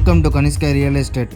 Welcome to Kanishka real estate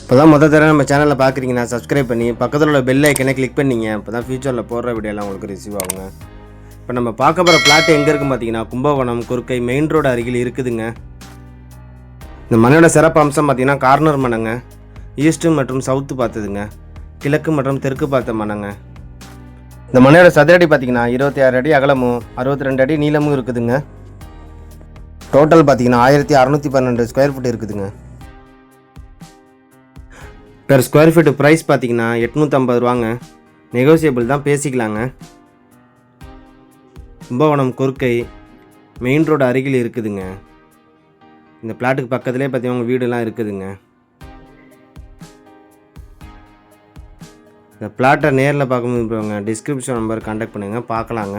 இப்போ தான் மொதல் தடவை நம்ம சேனலில் பார்க்குறீங்கன்னா சப்ஸ்கிரைப் பண்ணி பக்கத்தில் உள்ள பெல் ஐக்கனை கிளிக் பண்ணிங்க இப்போ தான் ஃபியூச்சரில் போடுற வீடியோலாம் உங்களுக்கு ரிசீவ் ஆகுங்க. இப்போ நம்ம பார்க்க போகிற பிளாட் எங்கே இருக்குது பார்த்தீங்கன்னா கும்பகோணம் குறுக்கை மெயின் ரோடு அருகில் இருக்குதுங்க. இந்த மனையோட சிறப்பு அம்சம் பார்த்தீங்கன்னா கார்னர் மனங்க ஈஸ்ட்டு மற்றும் சவுத்து பார்த்ததுங்க. கிழக்கு மற்றும் தெற்கு பார்த்த மனங்க. இந்த மனையோட சதுரடி பார்த்தீங்கன்னா இருபத்தி ஆறு அடி அகலமும் அறுபத்தி ரெண்டு அடி நீளமும் இருக்குதுங்க. டோட்டல் பார்த்தீங்கன்னா ஆயிரத்தி அறநூற்றி பன்னெண்டு ஸ்கொயர் ஃபீட் இருக்குதுங்க. பெர் ஸ்கொயர் ஃபீட் ப்ரைஸ் பார்த்தீங்கன்னா எட்நூற்றம்பது ரூபாங்க. நெகோசியபிள் தான் பேசிக்கலாங்க. கும்பகோணம் குறுக்கை மெயின் ரோடு அருகில் இருக்குதுங்க. இந்த பிளாட்டுக்கு பக்கத்துலேயே பார்த்தீங்கன்னா உங்கள் இருக்குதுங்க. இந்த பிளாட்டை நேரில் பார்க்கும்போது போங்க டிஸ்கிரிப்ஷன் நம்பர் கான்டாக்ட் பண்ணுங்கள் பார்க்கலாங்க.